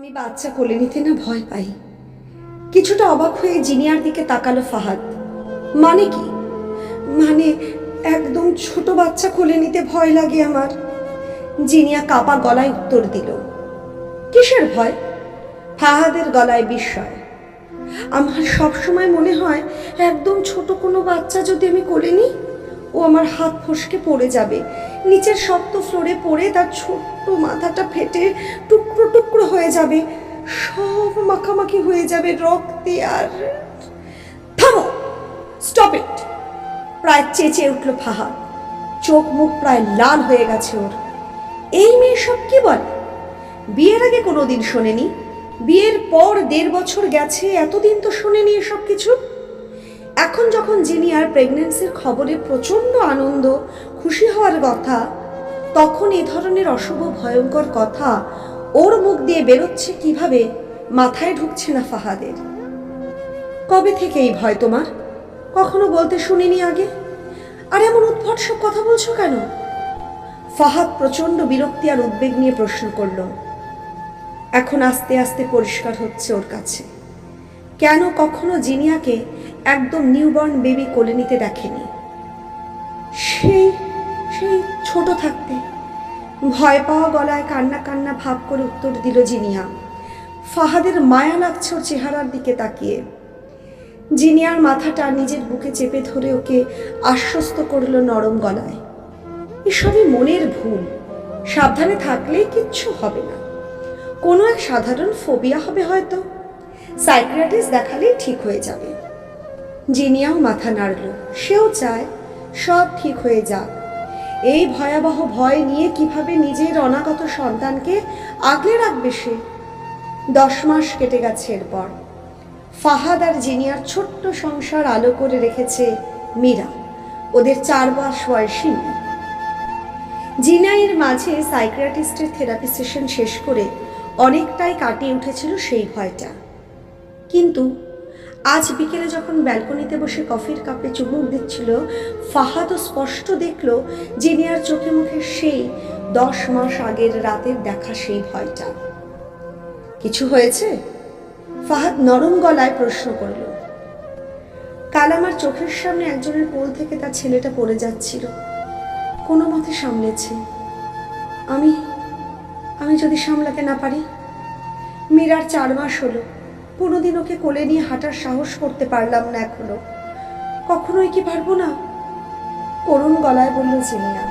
আমি বাচ্চা কোলে নিতে না ভয় পাই। কিছুটা অবাক হয়ে জিনিয়ার দিকে তাকালো ফাহাদ। মানে কি? মানে একদম ছোট বাচ্চা কোলে নিতে ভয় লাগে আমার। জিনিয়া কাপা গলায় উত্তর দিল, কিসের ভয়? ফাহাদের গলায় বিস্ময়, আমার সব সময় মনে হয় একদম ছোট কোনো বাচ্চা যদি আমি কোলে নিই ও আমার হাত ফসকে পড়ে যাবে। নিচের শক্ত ফ্লোরে পড়ে তার ছোট্ট মাথাটা ফেটে টুকরো টুকরো হয়ে যাবে। সব মাখামাখি হয়ে যাবে রক্তে আর থামো! স্টপ ইট প্রায় চেঁচে উঠল ফাহা চোখ মুখ প্রায় লাল হয়ে গেছে ওর। এই মেয়ে সব কি বলে? বিয়ের আগে কোনোদিন শোনেনি? বিয়ের পর দেড় বছর গেছে, এতদিন তো শোনেনি এসব কিছু। এখন যখন জিনিয়ার প্রেগনেন্সির খবরে প্রচণ্ড আনন্দ, খুশি হওয়ার কথা, তখন এ ধরনের অশুভ, ভয়ঙ্কর কথা ওর মুখ দিয়ে বেরোচ্ছে কীভাবে, মাথায় ঢুকছে না ফাহাদের। কবে থেকে এই ভয় তোমার? কখনো বলতে শুনিনি আগে? আর এমন উদ্ভট সব কথা বলছো কেন? ফাহাদ প্রচণ্ড বিরক্তি আর উদ্বেগ নিয়ে প্রশ্ন করল। এখন আস্তে আস্তে পরিষ্কার হচ্ছে ওর কাছে। কেন কখনো জিনিয়াকে একদম নিউবর্ন বেবি কোলে নিতে দেখেনি। সেই সেই ছোট থাকতে। ভয় পাওয়া গলায় কান্না কান্না ভাব করে উত্তর দিল জিনিয়া। ফাহাদের মায়া লাগছে ওর চেহারার দিকে তাকিয়ে। জিনিয়ার মাথাটা নিজের বুকে চেপে ধরে ওকে আশ্বস্ত করল নরম গলায়। এসবই মনের ভুল। সাবধানে থাকলেই কিচ্ছু হবে না। কোনো এক সাধারণ ফোবিয়া হবে হয়তো। সাইক্রিয়াটিস্ট দেখালেই ঠিক হয়ে যাবে। জিনিয়াও মাথা নাড়ল। সেও চায়, সব ঠিক হয়ে যাক। এই ভয়াবহ ভয় নিয়ে কীভাবে নিজের অনাগত সন্তানকে আগলে রাখবে সে? দশ মাস কেটে গেছে এরপর। ফাহাদ আর জিনিয়ার ছোট্ট সংসার আলো করে রেখেছে মীরা। ওদের চার মাস বয়সী জিনাইয়ের মাঝে সাইক্রিয়াটিস্টের থেরাপি সেশন শেষ করে অনেকটাই কাটিয়ে উঠেছিল সেই ভয়টা। কিন্তু আজ বিকেলে যখন ব্যালকনিতে বসে কফির কাপে চুমুক দিচ্ছিল ফাহাদও স্পষ্ট দেখল জিনিয়ার চোখে মুখে সেই দশ মাস আগের রাতের দেখা সেই ভয়টা। কিছু হয়েছে? ফাহাদ নরম গলায় প্রশ্ন করল। কাল আমার চোখের সামনে একজনের কোল থেকে তার ছেলেটা পড়ে যাচ্ছিল। কোনো মতে সামলেছে। আমি আমি যদি সামলাতে না পারি? মীরার চার মাস হলো। কোনোদিন ওকে কোলে নিয়ে হাঁটার সাহস করতে পারলাম না এখনও। কখনোই কি পারব না? করুণ গলায় বলল জিনিয়া।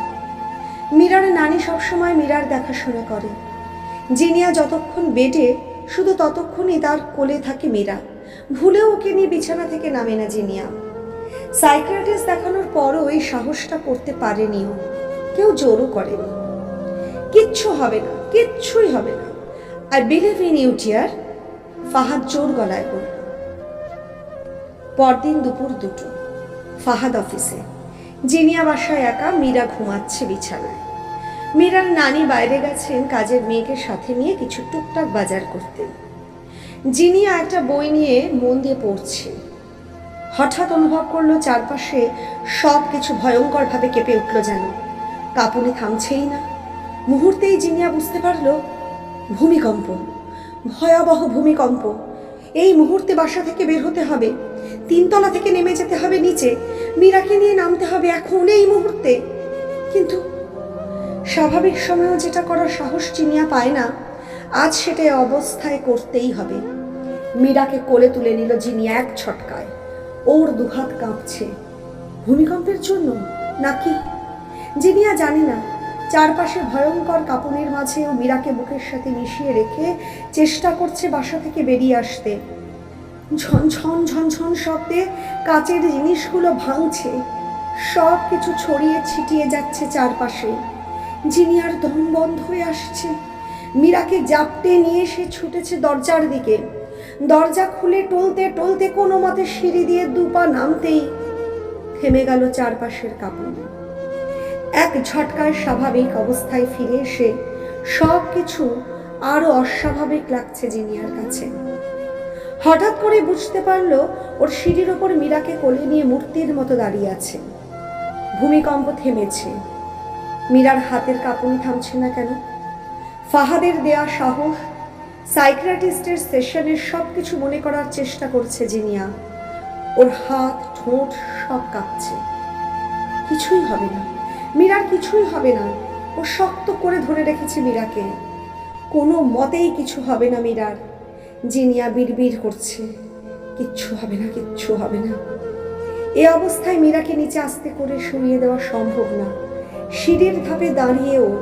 মীরার নানি সবসময় মীরার দেখাশোনা করে। জিনিয়া যতক্ষণ বেডে শুধু ততক্ষণই তার কোলে থাকে মীরা। ভুলেও ওকে নিয়ে বিছানা থেকে নামে না জিনিয়া। সাইক্রেটিস্ট দেখানোর পরও এই সাহসটা করতে পারেনি ও কেউ জোরও করেনি। কিচ্ছু হবে না, কিচ্ছুই হবে না। I believe in you dear Fahad জোর গলায় বলল, পরদিন দুপুর দুটো, ফাহাদ অফিসে। জিনিয়া বাসায় একা, মীরা ঘুমাচ্ছে বিছানায়। মীরার নানি বাইরে গেছেন কাজের মেয়েকে সাথে নিয়ে কিছু টুকটাক বাজার করতে। জিনিয়া একটা বই নিয়ে মন দিয়ে পড়ছে হঠাৎ অনুভব করল চারপাশে সব কিছু ভয়ঙ্করভাবে কেঁপে উঠল যেন। কাঁপুনি থামছেই না। মুহূর্তেই জিনিয়া বুঝতে পারল, ভূমিকম্প। ভয়াবহ ভূমিকম্প। এই মুহূর্তে বাসা থেকে বের হতে হবে। তিনতলা থেকে নেমে যেতে হবে নিচে। মীরাকে নিয়ে নামতে হবে এখন এই মুহূর্তে। কিন্তু স্বাভাবিক সময়েও যেটা করার সাহস চিনিয়া পায় না, আজ সেটা অবস্থায় করতেই হবে। মীরাকে কোলে তুলে নিল জিনিয়া এক ছটকায়। ওর দুহাত কাঁপছে। ভূমিকম্পের জন্য নাকি? জিনিয়া জানে না। চারপাশে ভয়ঙ্কর কাঁপুনির মাঝে ও মীরাকে বুকের সাথে মিশিয়ে রেখে চেষ্টা করছে বাসা থেকে বেরিয়ে আসতে। ঝন ঝন ঝন ঝন শব্দে কাচের জিনিসগুলো ভাঙছে। সব কিছু ছড়িয়ে ছিটিয়ে যাচ্ছে চারপাশে। জিনিয়ার দম বন্ধ হয়ে আসছে। মীরাকে জাপটে নিয়ে সে ছুটেছে দরজার দিকে। দরজা খুলে টলতে টলতে কোনো মতে সিঁড়ি দিয়ে দুপা নামতেই থেমে গেল চারপাশের কাপড় এক ঝটকায় স্বাভাবিক অবস্থায় ফিরে এসে সব কিছু আরও অস্বাভাবিক লাগছে জিনিয়ার কাছে। হঠাৎ করে বুঝতে পারল ওর সিঁড়ির ওপর মীরাকে কোলে নিয়ে মূর্তির মতো দাঁড়িয়ে আছে। ভূমিকম্প থেমেছে। মীরার হাতের কাঁপুনি থামছে না কেন? ফাহাদের দেয়া সাহস সাইক্রাটিস্টের সেশনের সব কিছু মনে করার চেষ্টা করছে জিনিয়া। ওর হাত, ঠোঁট সব কাঁপছে। কিছুই হবে না। মীরার কিছুই হবে না। ও শক্ত করে ধরে রেখেছে মীরাকে। কোনো মতেই কিছু হবে না মীরার। জিনিয়া বিড়বিড় করছে। কিচ্ছু হবে না, কিচ্ছু হবে না। এ অবস্থায় মীরাকে নিচে আস্তে করে শুইয়ে দেওয়া সম্ভব না। সিঁড়ির ধাপে দাঁড়িয়েও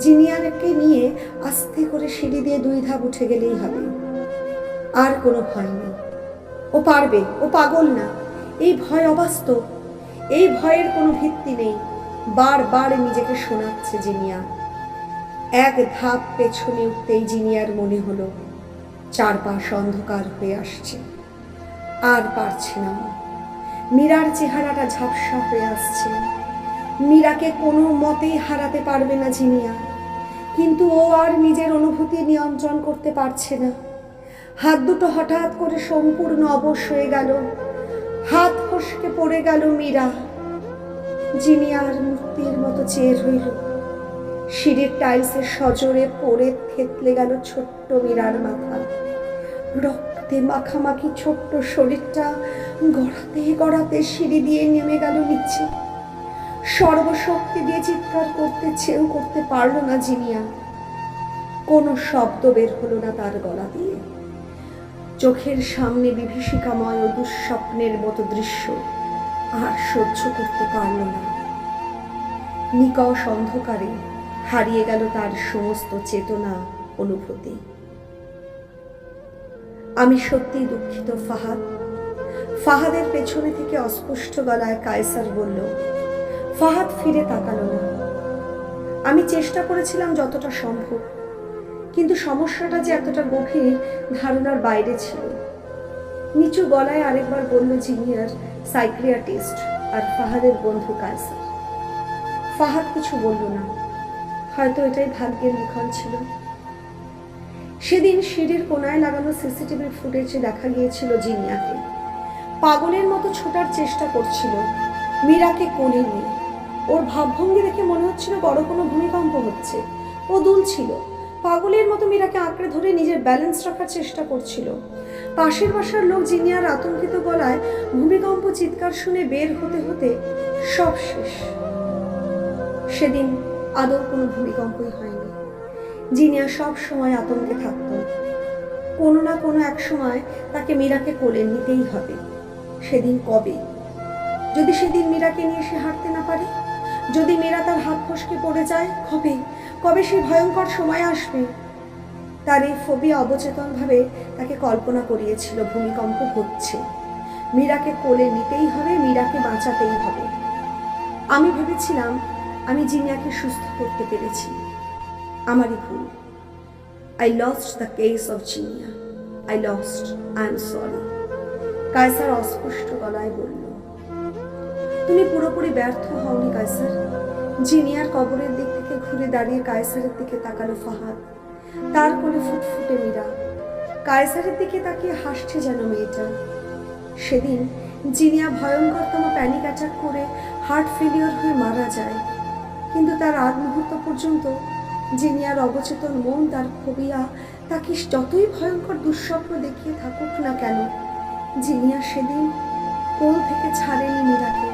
জিনিয়ারকে নিয়ে আস্তে করে সিঁড়ি দিয়ে দুই ধাপ উঠে গেলেই হবে। আর কোনো ভয় নেই। ও পারবে, ও পাগল না। এই ভয় অবাস্তব। এই ভয়ের কোনো ভিত্তি নেই। বারবার নিজেকে শোনাচ্ছে জিনিয়া। এক ধাপ পেছনে উঠতেই জিনিয়ার মনে হলো, চারপাশ অন্ধকার হয়ে আসছে। আর পারছে না মীরার চেহারাটা ঝাপসা হয়ে আসছে। মীরাকে কোনো মতেই হারাতে পারবে না জিনিয়া। কিন্তু ও আর নিজের অনুভূতি নিয়ন্ত্রণ করতে পারছে না। হাত দুটো হঠাৎ করে সম্পূর্ণ অবশ হয়ে গেল। হাত ফসকে পড়ে গেল মীরা। জিনিয়ার মূর্তির মতো চেয়ে রইল। সিঁড়ির টাইলসের সজোরে পড়ে থেতলে গেল ছোট্ট মীরার মাথা। রক্তে মাখামাখি ছোট্ট শরীরটা গড়াতে গড়াতে সিঁড়ি দিয়ে নেমে গেল নিচে। সর্বশক্তি দিয়ে চিৎকার করতে চেয়েও করতে পারল না জিনিয়া। কোনো শব্দ বের হলো না তার গলা দিয়ে। চোখের সামনে বিভীষিকাময় ও দুঃস্বপ্নের মতো দৃশ্য। আর সহ্য করতে পারল না। নিকষ অন্ধকারে হারিয়ে গেল তার সমস্ত চেতনা, অনুভূতি। আমি সত্যিই দুঃখিত, ফাহাদ। ফাহাদের পেছনে থেকে অস্পষ্ট গলায় কায়সার বলল, ফাহাদ ফিরে তাকালো না। আমি চেষ্টা করেছিলাম যতটা সম্ভব, কিন্তু সমস্যাটা যে এতটা গভীর ধারণার বাইরে ছিল। নিচু গলায় আরেকবার বলল, জিনিয়ার সাইক্রিয়াটিস্ট আর ফাহাদের বন্ধু কায়সার ফাহাদ কিছু বলল না। হয়তো এটাই ভাগ্যের লিখন ছিল। সেদিন সিঁড়ির কোনায় লাগানো সিসিটিভি ফুটেজে দেখা গিয়েছিল জিনিয়াকে। পাগলের মতো ছোটার চেষ্টা করছিল। মীরাকে কোলে নিয়ে। ওর ভাবভঙ্গি দেখে মনে হচ্ছিল বড় কোনো ভূমিকম্প হচ্ছে। ও দুলছিল। পাগলের মতো মীরাকে আঁকড়ে ধরে নিজের ব্যালেন্স রাখার চেষ্টা করছিল। পাশের বাসার লোক জিনিয়ার আতঙ্কিত গলায় ভূমিকম্প চিৎকার শুনে বের হতে হতে সব শেষ। সেদিন আদৌ কোনো ভূমিকম্পই হয়নি। জিনিয়া সব সময় আতঙ্কে থাকত কোনো না কোনো এক সময় তাকে মীরাকে কোলে নিতেই হবে। সেদিন কবে? যদি সেদিন মীরাকে নিয়ে সে হাঁটতে না পারে? যদি মীরা তার হাত ফসকে পড়ে যায়, কবে? কবে সেই ভয়ঙ্কর সময় আসবে? তার এই ফোবিয়া অবচেতনভাবে তাকে কল্পনা করিয়েছিল, ভূমিকম্প হচ্ছে। মীরাকে কোলে নিতেই হবে, মীরাকে বাঁচাতেই হবে। আমি ভেবেছিলাম, আমি জিনিয়াকে সুস্থ করতে পেরেছি। আমারই ভুল। I lost the case of Zinia. I lost I am sorry Kaiser অস্পষ্ট গলায় বলল, তুমি পুরোপুরি ব্যর্থ হওনি কায়সার। জিনিয়ার কবরের দিক ঘুরে দাঁড়িয়ে কায়সারের দিকে তাকালো ফাহাদ। তার কোলে ফুটফুটে মীরা। কায়সারের দিকে তাকিয়ে হাসছে যেন মেয়েটা। সেদিন জিনিয়া ভয়ঙ্করতম প্যানিক অ্যাটাক করে হার্ট ফেলিওর হয়ে মারা যায়। কিন্তু তার আগ মুহূর্ত পর্যন্ত জিনিয়ার অবচেতন মন, তার ফোবিয়া তাকে যতই ভয়ঙ্কর দুঃস্বপ্ন দেখিয়ে থাকুক না কেন, জিনিয়া সেদিন কোল থেকে ছাড়েনি মীরাকে।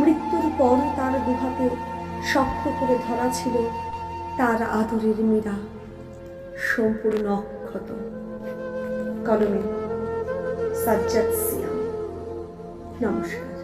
মৃত্যুর পর তার দুহাতে শক্ত করে ধরা ছিল তার আদরের মীরা সম্পূর্ণ অক্ষত। কলমে সাজ্জাদ সিয়াম নমস্কার।